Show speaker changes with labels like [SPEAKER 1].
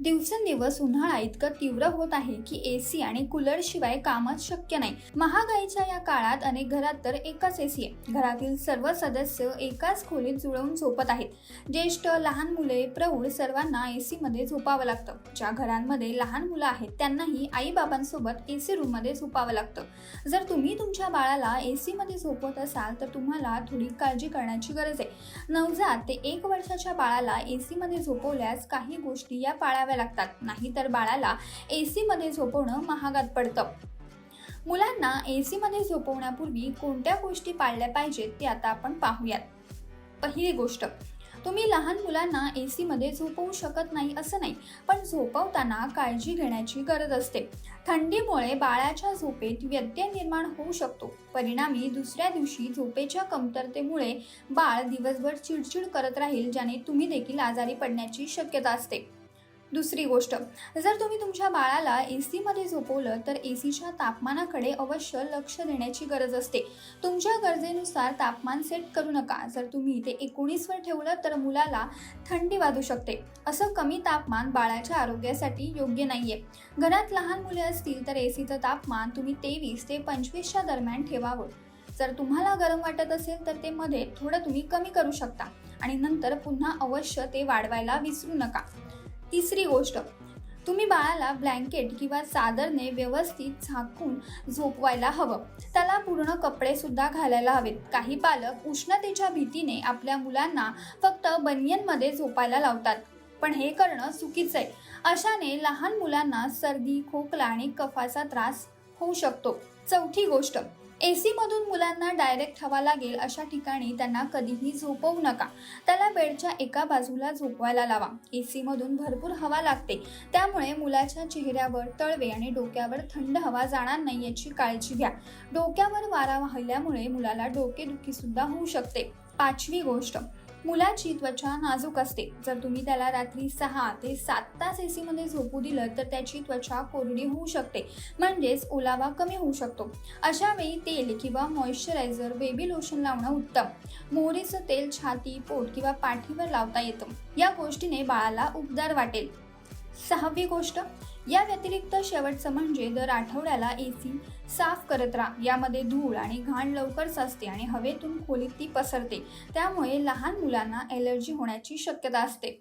[SPEAKER 1] दिवसेंदिवस उन्हाळा इतका तीव्र होत आहे की एसी आणि कूलर शिवाय कामच शक्य नाही. महागाईच्या या काळात अनेक घरात तर एकच एसी आहे. घरातील सर्व सदस्य एकाच खोलीत जुळवून झोपत आहेत. ज्येष्ठ लहान मुले प्रौढ सर्वांना एसी मध्ये झोपावं लागतं. ज्या घरांमध्ये लहान मुलं आहेत त्यांनाही आई बाबांसोबत एसी रूममध्ये झोपावं लागतं. जर तुम्ही तुमच्या बाळाला एसी मध्ये झोपवत असाल तर तुम्हाला थोडी काळजी करण्याची गरज आहे. नवजात ते एक वर्षाच्या बाळाला एसी मध्ये झोपवल्यास काही गोष्टी या कराव्या लागतात. नाहीतर बाळाला ए सीमध्ये झोपवणं महागात पडतं. मुलांना ए सीमध्ये झोपवण्यापूर्वी कोणत्या गोष्टी पाळल्या पाहिजेत ते आता आपण पाहूयात. पहिली गोष्ट तुम्ही लहान मुलांना ए सीमध्ये झोपवू शकत नाही असं नाही पण झोपवताना काळजी घेण्याची गरज असते. थंडीमुळे बाळाच्या झोपेत व्यत्यय निर्माण होऊ शकतो. परिणामी दुसऱ्या दिवशी झोपेच्या कमतरतेमुळे बाळ दिवसभर चिडचिड करत राहील ज्याने तुम्ही देखील आजारी पडण्याची शक्यता असते. दुसरी गोष्ट जर तुम्ही तुमच्या बाळाला ए सीमध्ये झोपवलं तर ए सीच्या तापमानाकडे अवश्य लक्ष देण्याची गरज असते. तुमच्या गरजेनुसार तापमान सेट करू नका. जर तुम्ही ते एकोणीसवर ठेवलं तर मुलाला थंडी वाजू शकते. असं कमी तापमान बाळाच्या आरोग्यासाठी योग्य नाहीये. घरात लहान मुले असतील तर ए सीचं तापमान तुम्ही तेवीस ते पंचवीसच्या दरम्यान ठेवावं. जर तुम्हाला गरम वाटत असेल तर ते मध्ये थोडं तुम्ही कमी करू शकता. आणि नंतर पुन्हा अवश्य ते वाढवायला विसरू नका. तिसरी गोष्ट तुम्ही बाळाला ब्लँकेट किंवा चादरने व्यवस्थित झाकून झोपवायला हवं. त्याला पूर्ण कपडे सुद्धा घालायला हवेत. काही पालक उष्णतेच्या भीतीने आपल्या मुलांना फक्त बनियनमध्ये झोपायला लावतात. पण हे करणं चुकीचं आहे. अशाने लहान मुलांना सर्दी खोकला आणि कफाचा त्रास होऊ शकतो. चौथी गोष्ट ए सीमधून मुलांना डायरेक्ट हवा लागेल अशा ठिकाणी त्यांना कधीही झोपवू नका. त्याला बेडच्या एका बाजूला झोपवायला लावा. ए सीमधून भरपूर हवा लागते. त्यामुळे मुलाच्या चेहऱ्यावर तळवे आणि डोक्यावर थंड हवा जाणार नाही याची काळजी घ्या. डोक्यावर वारा वाहिल्यामुळे मुलाला डोकेदुखी सुद्धा होऊ शकते. पाचवी गोष्ट. मुलाची त्वचा नाजूक असते. जर तुम्ही त्याला रात्री सहा ते सात तास एसी मध्ये झोपू दिलं तर त्याची त्वचा कोरडी होऊ शकते. म्हणजेच ओलावा कमी होऊ शकतो. अशा वेळी तेल किंवा मॉइश्चरायझर बेबी लोशन लावणं उत्तम. मोहरीचं तेल छाती पोट किंवा पाठीवर लावता येतं. या गोष्टीने बाळाला उबदार वाटेल. सहावी गोष्ट या व्यतिरिक्त शेवटचं म्हणजे दर आठवड्याला ए सी साफ करत राहा. यामध्ये धूळ आणि घाण लवकर साचते आणि हवेतून खोलीत ती पसरते. त्यामुळे लहान मुलांना ॲलर्जी होण्याची शक्यता असते.